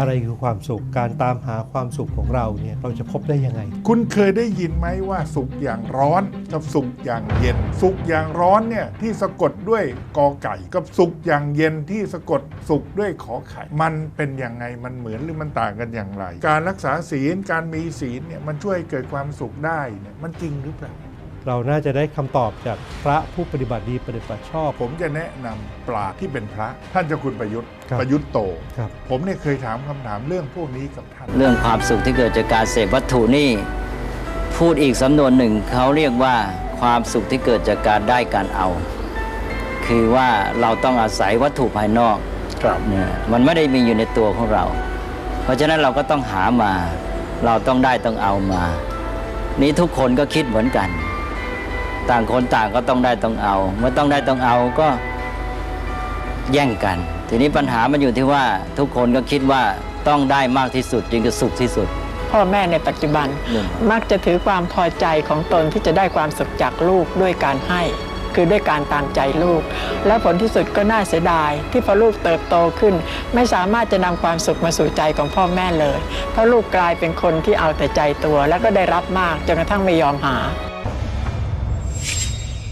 อะไรคือความสุข การตามหาความสุขของเราเนี่ยเราจะพบได้ยังไง คุณเคยได้ยินไหมว่าสุขอย่างร้อนกับสุขอย่างเย็น สุขอย่างร้อนเนี่ยที่สะกดด้วยกอไก่กับสุขอย่างเย็นที่สะกดสุขด้วยขอไข่มันเป็นยังไงมันเหมือนหรือมันต่างกันอย่างไร การรักษาศีลการมีศีลเนี่ยมันช่วยเกิดความสุขได้เนี่ยมันจริงหรือเปล่า เราน่าจะได้คำตอบจากพระผู้ปฏิบัติดีปฏิบัติชอบ ผมจะแนะนำปราชญ์ที่เป็นพระ ท่านเจ้าคุณประยุทธ์ครับประยุทธ์โต ครับ ผมเนี่ยเคยถามคำถามเรื่องพวกนี้กับท่าน เรื่องความสุขที่เกิดจากการเสพวัตถุนี่ พูดอีกสำนวนหนึ่งเขาเรียกว่าความสุขที่เกิดจากการได้การเอา คือว่าเราต้องอาศัยวัตถุภายนอกครับเนี่ยมันไม่ได้มีอยู่ในตัวของเรา เพราะฉะนั้นเราก็ต้องหามา เราต้องได้ต้องเอามา นี้ทุกคนก็คิดเหมือนกัน ต่างคนต่างก็ต้องได้ต้องเอา เมื่อต้องได้ต้องเอาก็แย่งกัน ทีนี้ปัญหามันอยู่ที่ว่าทุกคนก็คิดว่าต้องได้มากที่สุดจึงจะสุขที่สุด พ่อแม่ในปัจจุบันหนึ่งมักจะถือความพอใจของตนที่จะได้ความสุขจากลูกด้วยการให้ คือด้วยการตามใจลูก และผลที่สุดก็น่าเสียดาย ที่พอลูกเติบโตขึ้น ไม่สามารถจะนำความสุขมาสู่ใจของพ่อแม่เลย เพราะลูกกลายเป็นคนที่เอาแต่ใจตัว แล้วก็ได้รับมากจนกระทั่งไม่ยอมหา